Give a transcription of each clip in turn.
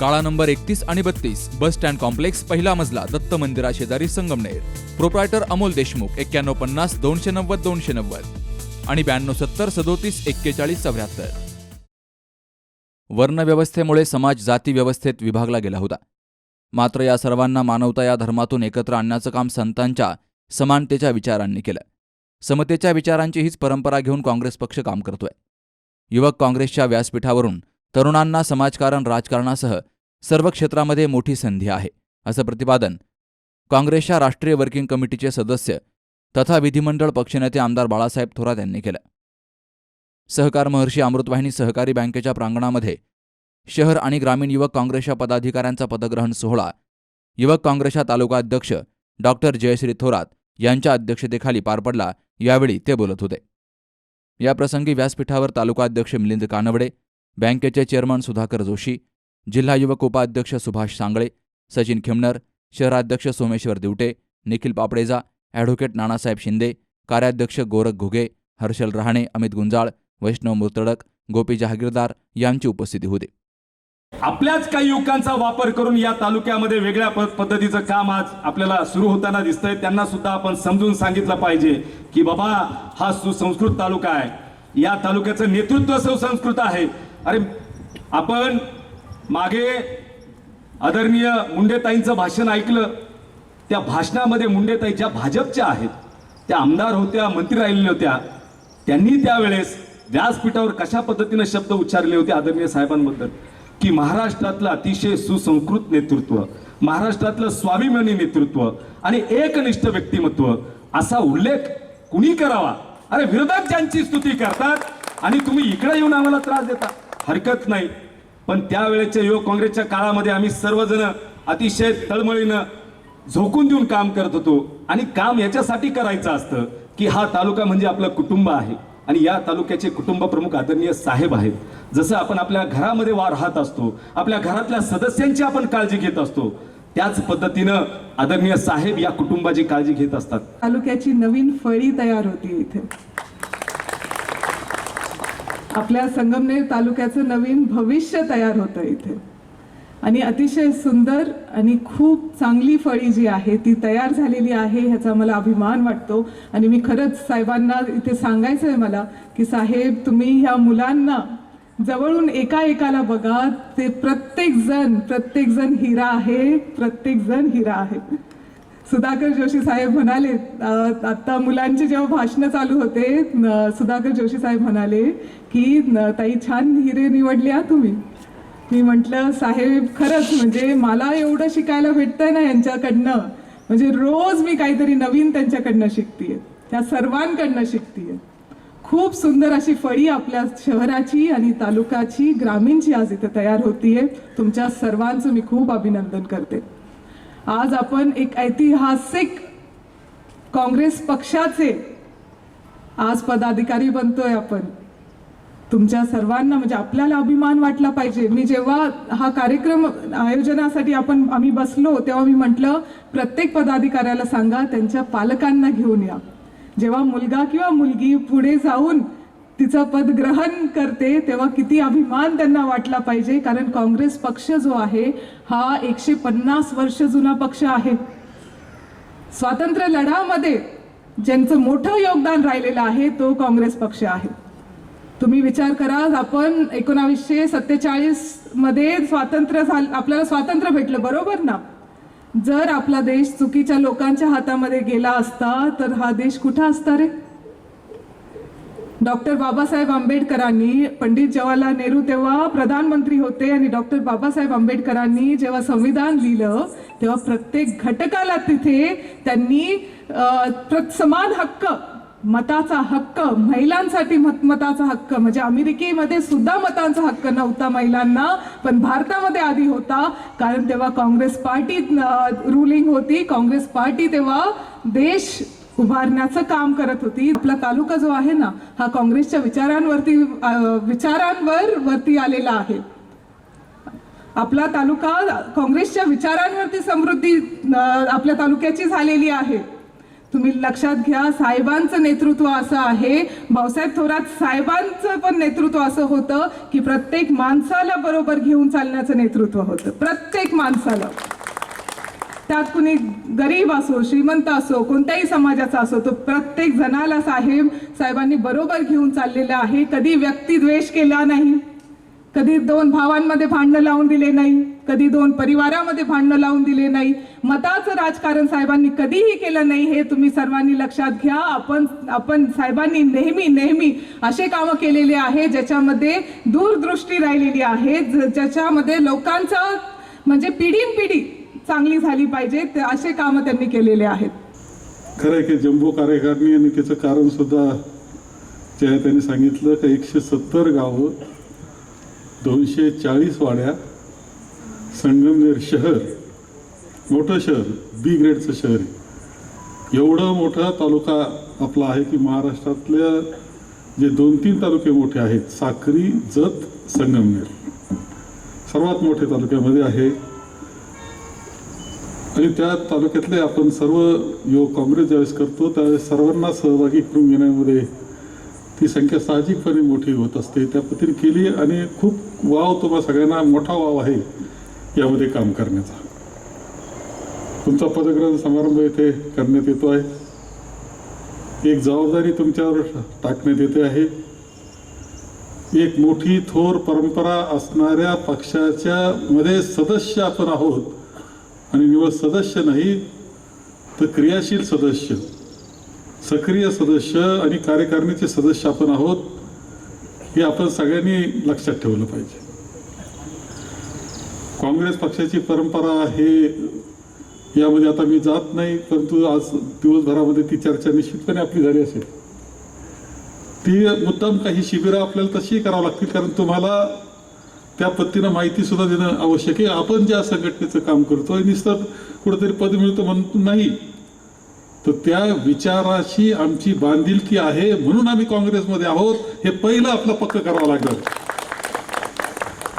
काळा नंबर एकतीस आणि बत्तीस बस स्टँड कॉम्प्लेक्स पहिला मजला दत्त मंदिरा शेजारी संगमनेर. प्रोप्रायटर अमोल देशमुख एक्क्याण्णव पन्नास दोनशे नव्वद दोनशे नव्वद. आणि ब्याण्णव सत्तर सदोतीस एक्केचाळीस चौऱ्याहत्तर. वर्णव्यवस्थेमुळे समाज जाती व्यवस्थेत विभागला गेला होता. मात्र या सर्वांना मानवता या धर्मातून एकत्र आणण्याचं काम संतांच्या समानतेच्या विचारांनी केलं. समतेच्या विचारांची हीच परंपरा घेऊन काँग्रेस पक्ष काम करतोय. युवक काँग्रेसच्या व्यासपीठावरून तरुणांना समाजकारण राजकारणासह सर्व क्षेत्रामध्ये मोठी संधी आहे असं प्रतिपादन काँग्रेसच्या राष्ट्रीय वर्किंग कमिटीचे सदस्य तथा विधिमंडळ पक्षनेते आमदार बाळासाहेब थोरात यांनी केलं. सहकार महर्षी अमृतवाहिनी सहकारी बँकेच्या प्रांगणामध्ये शहर आणि ग्रामीण युवक काँग्रेसच्या पदाधिकाऱ्यांचा पदग्रहण सोहळा युवक काँग्रेसच्या तालुका अध्यक्ष डॉक्टर जयश्री थोरात यांच्या अध्यक्षतेखाली पार पडला यावेळी ते बोलत होते. याप्रसंगी व्यासपीठावर तालुका अध्यक्ष मिलिंद कानवडे बँकेचे चेअरमन सुधाकर जोशी जिल्हा युवक उपाध्यक्ष सुभाष सांगळे सचिन खिमनर शहराध्यक्ष सोमेश्वर दिवटे निखिल पापडेजा ॲडव्होकेट नानासाहेब शिंदे कार्याध्यक्ष गोरख घुगे हर्षल रहाणे अमित गुंजाळ वैष्णव मुर्तडक गोपी जहागीरदार यांची उपस्थिती होती. आपल्याच काही युवकांचा वापर करून या तालुक्यामध्ये वेगळ्या पद्धतीचं काम आज आपल्याला सुरू होताना दिसतंय. त्यांना सुद्धा आपण समजून सांगितलं पाहिजे की बाबा हा सुसंस्कृत तालुका आहे. या तालुक्याचं नेतृत्व सुसंस्कृत आहे. अरे आपण मागे आदरणीय मुंडेताईंचं भाषण ऐकलं. त्या भाषणामध्ये मुंडेताई ज्या भाजपच्या आहेत. त्या आमदार होत्या मंत्री राहिलेल्या होत्या. त्यांनी त्यावेळेस व्यासपीठावर कशा पद्धतीने शब्द उच्चारले होते आदरणीय साहेबांबद्दल? की महाराष्ट्रातलं अतिशय सुसंस्कृत नेतृत्व महाराष्ट्रातलं स्वाभिमानी नेतृत्व आणि एकनिष्ठ व्यक्तिमत्व असा उल्लेख कुणी करावा? अरे विरोधक ज्यांची स्तुती करतात आणि तुम्ही इकडे येऊन आम्हाला त्रास देता. हरकत नाही. पण त्यावेळेच्या युवक काँग्रेसच्या काळामध्ये आम्ही सर्वजण अतिशय तळमळीनं झोकून देऊन काम करत होतो. आणि काम याच्यासाठी करायचं असतं की हा तालुका म्हणजे आपलं कुटुंब आहे. आणि या तालुक्याचे कुटुंब प्रमुख आदरणीय साहेब आहेत. जसं आपण आपल्या घरामध्ये वा राहत असतो आपल्या घरातल्या सदस्यांची आपण काळजी घेत असतो त्याच पद्धतीनं आदरणीय साहेब या कुटुंबाची काळजी घेत असतात. तालुक्याची नवीन फळी तयार होती इथे. आपल्या संगमनेर तालुक्याचं नवीन भविष्य तयार होतं इथे. आणि अतिशय सुंदर आणि खूप चांगली फळी जी आहे ती तयार झालेली आहे ह्याचा मला अभिमान वाटतो. आणि मी खरंच साहेबांना इथे सांगायचं आहे मला की साहेब तुम्ही ह्या मुलांना जवळून एका एकाला बघा ते प्रत्येकजण प्रत्येकजण हिरा आहे प्रत्येकजण हिरा आहे. सुधाकर जोशी साहेब म्हणाले आत्ता आता मुलांचे जेव्हा भाषणं चालू होते सुधाकर जोशी साहेब म्हणाले की ताई छान हिरे निवडल्या हा तुम्ही. मी म्हटलं साहेब खरंच म्हणजे मला एवढं शिकायला भेटतंय ना यांच्याकडनं. म्हणजे रोज मी काहीतरी नवीन त्यांच्याकडनं शिकतीये. त्या सर्वांकडनं शिकतीये. खूप सुंदर अशी फळी आपल्या शहराची आणि तालुकाची ग्रामीणची आज इथे तयार होतीये. तुमच्या सर्वांचं मी खूप अभिनंदन करते. आज आपण एक ऐतिहासिक काँग्रेस पक्षाचे आज पदाधिकारी बनतोय आपण. तुमच्या सर्वांना म्हणजे आपल्याला अभिमान वाटला पाहिजे. मी जेव्हा हा कार्यक्रम आयोजनासाठी आपण आम्ही बसलो तेव्हा मी म्हटलं प्रत्येक पदाधिकाऱ्याला सांगा त्यांच्या पालकांना घेऊन या. जेव्हा मुलगा किंवा मुलगी पुढे जाऊन तिचं पद ग्रहण करते तेव्हा किती अभिमान त्यांना वाटला पाहिजे. कारण काँग्रेस पक्ष जो आहे हा एकशे पन्नास वर्ष जुना पक्ष आहे. स्वातंत्र्य लढ्यामध्ये ज्यांचं मोठं योगदान राहिलेलं आहे तो काँग्रेस पक्ष आहे. तुम्ही विचार करा आपण एकोणावीसशे सत्तेचाळीसमध्ये स्वातंत्र्य झालं आपल्याला स्वातंत्र्य भेटलं बरोबर ना? जर आपला देश चुकीच्या लोकांच्या हातामध्ये गेला असता तर हा देश कुठं असता रे? डॉक्टर बाबासाहेब आंबेडकरांनी पंडित जवाहरलाल नेहरू तेव्हा प्रधानमंत्री होते आणि डॉक्टर बाबासाहेब आंबेडकरांनी जेव्हा संविधान लिहिलं तेव्हा प्रत्येक घटकाला तिथे त्यांनी समान हक्क मताचा हक्क महिलांसाठी मत मताचा हक्क म्हणजे अमेरिकेमध्ये सुद्धा मतांचा हक्क नव्हता महिलांना पण भारतामध्ये आधी होता कारण तेव्हा काँग्रेस पार्टी रुलिंग होती. काँग्रेस पार्टी तेव्हा देश उभारण्याचं काम करत होती. आपला तालुका जो आहे ना हा काँग्रेसच्या विचारांवरती विचारांवर वरती आलेला आहे. आपला तालुका काँग्रेसच्या विचारांवरती समृद्धी आपल्या तालुक्याची झालेली आहे. तुम्ही लक्षात घ्या साहेबांचं नेतृत्व असं आहे. भाऊसाहेब थोरात साहेबांचं पण नेतृत्व असं होतं की प्रत्येक माणसाला बरोबर घेऊन चालण्याचं नेतृत्व होतं. प्रत्येक माणसाला. त्यात कुणी गरीब असो श्रीमंत असो कोणत्याही समाजाचा असो तो प्रत्येक जणाला साहेब साहेबांनी बरोबर घेऊन चाललेला आहे. कधी व्यक्तिद्वेष केला नाही कधी दोन भावांमध्ये भांडणं लावून दिले नाही कधी दोन परिवारामध्ये भांडणं लावून दिले नाही. मताचं राजकारण साहेबांनी कधीही केलं नाही हे तुम्ही सर्वांनी लक्षात घ्या. आपण आपण साहेबांनी नेहमी नेहमी असे कामं केलेले आहे ज्याच्यामध्ये दूरदृष्टी राहिलेली आहे ज- ज्याच्यामध्ये लोकांचं म्हणजे पिढीनपिढी चांगली झाली पाहिजे ते असे कामं त्यांनी केलेले आहेत. खरं आहे की जम्बो कार्यकारिणी आणि त्याचं कारण सुद्धा जे आहे त्यांनी सांगितलं का एकशे सत्तर गावं दोनशे चाळीस वाड्या संगमनेर शहर मोठं शहर बी ग्रेडचं शहर एवढं मोठा तालुका आपला आहे की महाराष्ट्रातल्या जे दोन तीन तालुके मोठे आहेत साक्री जत संगमनेर. सर्वात मोठे तालुक्यामध्ये आहे आणि त्या तालुक्यातले आपण सर्व युवक काँग्रेस ज्यावेळेस करतो त्यावेळेस सर्वांना सहभागी करून घेण्यामध्ये ती संख्या साहजिकपणे मोठी होत असते. त्या पद्धतीने केली आणि खूप वाव तुम्हा सगळ्यांना मोठा वाव आहे यामध्ये काम करण्याचा. तुमचा पदग्रहण समारंभ इथे करण्यात येतो आहे. एक जबाबदारी तुमच्यावर टाकण्यात येते आहे. एक मोठी थोर परंपरा असणाऱ्या पक्षाच्या मध्ये सदस्य आपण आहोत. आणि निवड सदस्य नाही तर क्रियाशील सदस्य. सक्रिय सदस्य आणि कार्यकारिणीचे सदस्य आपण आहोत हे आपण सगळ्यांनी लक्षात ठेवलं पाहिजे. काँग्रेस पक्षाची परंपरा हे यामध्ये आता मी जात नाही परंतु आज दिवसभरामध्ये ती चर्चा निश्चितपणे आपली झाली असेल. ती मुद्दाम काही शिबिरं आपल्याला तशी करावं लागतील कारण तुम्हाला त्या पद्धतीनं माहिती सुद्धा देणं आवश्यक आहे. आपण ज्या संघटनेचं काम करतोय नुसतं कुठंतरी पद मिळतं म्हणून नाही. तर त्या विचाराशी आमची बांधिलकी आहे म्हणून आम्ही काँग्रेसमध्ये आहोत. हे पहिलं आपलं पक्क करावं लागलं.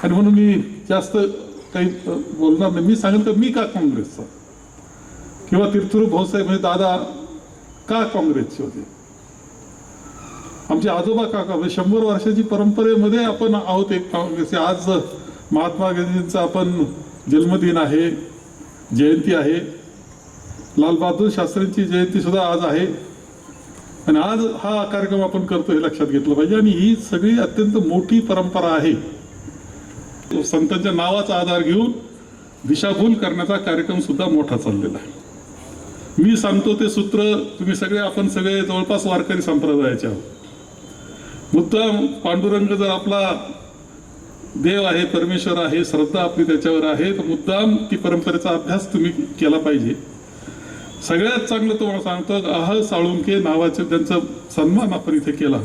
आणि म्हणून मी जास्त काही बोलणार नाही. मी सांगेल तर मी का काँग्रेसचा? किंवा तीर्थरू भाऊसाहेब म्हणजे दादा का काँग्रेसचे होते? आमचे आजोबा काका म्हणजे शंभर वर्षाची परंपरेमध्ये आपण आहोत एक जसे आज महात्मा गांधींचा आपण जन्मदिन आहे जयंती आहे. लालबहादूर शास्त्रींची जयंती सुद्धा आज आहे. आणि आज हा कार्यक्रम आपण करतो हे लक्षात घेतलं पाहिजे. आणि ही सगळी अत्यंत मोठी परंपरा आहे. संतांच्या नावाचा आधार घेऊन दिशाभूल करण्याचा कार्यक्रम सुद्धा मोठा चाललेला आहे. मी सांगतो ते सूत्र तुम्ही सगळे आपण सगळे जवळपास वारकरी संप्रदायाचे आहोत. मुद्दाम पांडुरंग जर आपला देव आहे परमेश्वर आहे श्रद्धा आपली त्याच्यावर आहे तर मुद्दाम ती परंपरेचा अभ्यास तुम्ही केला पाहिजे. सगळ्यात चांगलं तुम्हाला सांगतो अह साळुंके नावाचे त्यांचा सन्मान आपण इथे केला.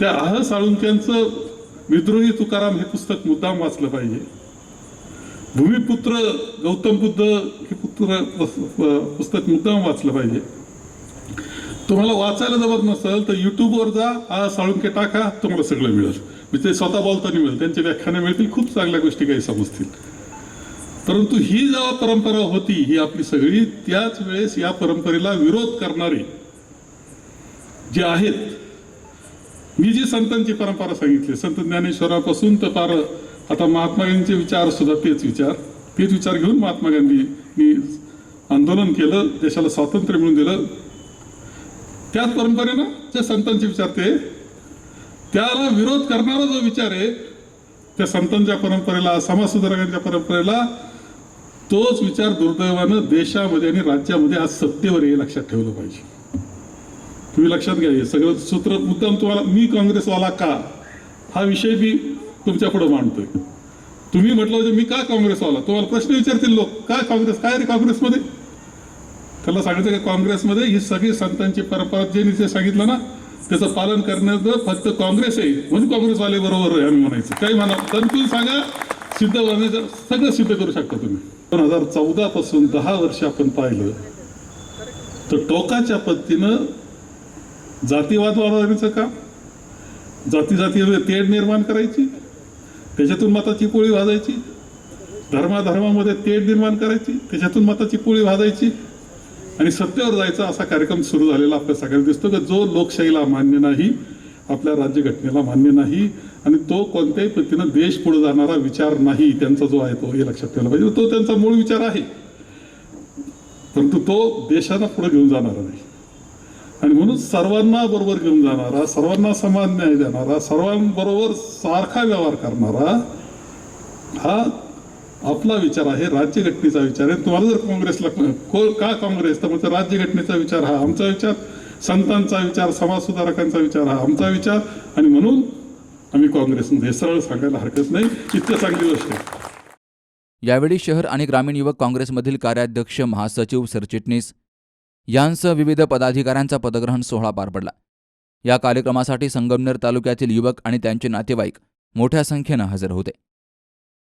त्या अह साळुंक्यांचं विद्रोही तुकाराम हे पुस्तक मुद्दाम वाचलं पाहिजे. भूमिपुत्र गौतम बुद्ध हे पुत्र पुस्तक मुद्दाम वाचलं पाहिजे. तुम्हाला वाचायला जमत नसेल तर युट्यूबवर जा आ साळुंके टाका तुम्हाला सगळं मिळेल. मी ते स्वतः बोलताना मिळेल त्यांची व्याख्यानं मिळतील खूप चांगल्या गोष्टी काही समजतील. परंतु ही जेव्हा परंपरा होती ही आपली सगळी त्याच वेळेस या परंपरेला विरोध करणारे जे आहेत मी जी संतांची परंपरा सांगितली संत ज्ञानेश्वरापासून तर फार आता महात्मा गांधींचे विचार सुद्धा तेच विचार. तेच विचार घेऊन महात्मा गांधींनी आंदोलन केलं देशाला स्वातंत्र्य मिळून दिलं. त्याच परंपरेनं जे संतांचे विचार ते. त्याला विरोध करणारा जो विचार आहे त्या संतांच्या परंपरेला समाजसुधारकांच्या परंपरेला तोच विचार दुर्दैवानं देशामध्ये आणि राज्यामध्ये आज सत्तेवर हे लक्षात ठेवलं पाहिजे. तुम्ही लक्षात घ्या हे सगळं सूत्र. मुद्दाम तुम्हाला मी काँग्रेसवाला का? हा विषय मी तुमच्यापुढे मांडतोय. तुम्ही म्हटलं म्हणजे मी का काँग्रेसवाला? तुम्हाला प्रश्न विचारतील लोक काय काँग्रेस? काय रे काँग्रेसमध्ये? त्याला सांगितलं की काँग्रेसमध्ये ही सगळी संतांची परंपरा जे निश्चय सांगितलं ना त्याचं पालन करण्याचं फक्त काँग्रेस आहे. म्हणून काँग्रेसवाले बरोबर आहे आम्ही म्हणायचं. काही म्हणा तंतून सांगा सिद्ध करण्याचं सगळं सिद्ध करू शकता तुम्ही. दोन हजार चौदा पासून दहा वर्ष आपण पाहिलं तर टोकाच्या पद्धतीनं जातीवाद वाढवण्याचं काम जाती जातीमध्ये तेढ निर्माण करायची? त्याच्यातून मताची पोळी वाजायची धर्माधर्मामध्ये तेढ निर्माण करायची? त्याच्यातून मताची पोळी वाजायची आणि सत्तेवर जायचा असा कार्यक्रम सुरू झालेला आपल्या सगळ्यांना दिसतो की जो लोकशाहीला मान्य नाही आपल्या राज्यघटनेला मान्य नाही आणि तो कोणत्याही पद्धतीनं देश पुढे जाणारा विचार नाही त्यांचा जो आहे तो हे लक्षात ठेवला पाहिजे. तो त्यांचा मूळ विचार आहे. परंतु तो देशाला पुढे घेऊन जाणारा नाही. आणि म्हणून सर्वांना बरोबर घेऊन जाणारा सर्वांना समान न्याय देणारा सर्वांबरोबर सारखा व्यवहार करणारा हा आपला विचार आहे राज्यघटनेचा विचार आहे. तुम्हाला जर काँग्रेसला को का काँग्रेस? तर म्हणजे राज्यघटनेचा विचार हा आमचा विचार संतांचा विचार समाजसुधारकांचा विचार हा आमचा विचार. आणि म्हणून आम्ही काँग्रेसमध्ये सरळ सांगायला हरकत नाही. इतकं चांगली गोष्ट आहे. यावेळी शहर आणि ग्रामीण युवक काँग्रेसमधील कार्याध्यक्ष महासचिव सरचिटणीस यांसह विविध पदाधिकाऱ्यांचा पदग्रहण सोहळा पार पडला. या कार्यक्रमासाठी संगमनेर तालुक्यातील युवक आणि त्यांचे नातेवाईक मोठ्या संख्येनं हजर होते.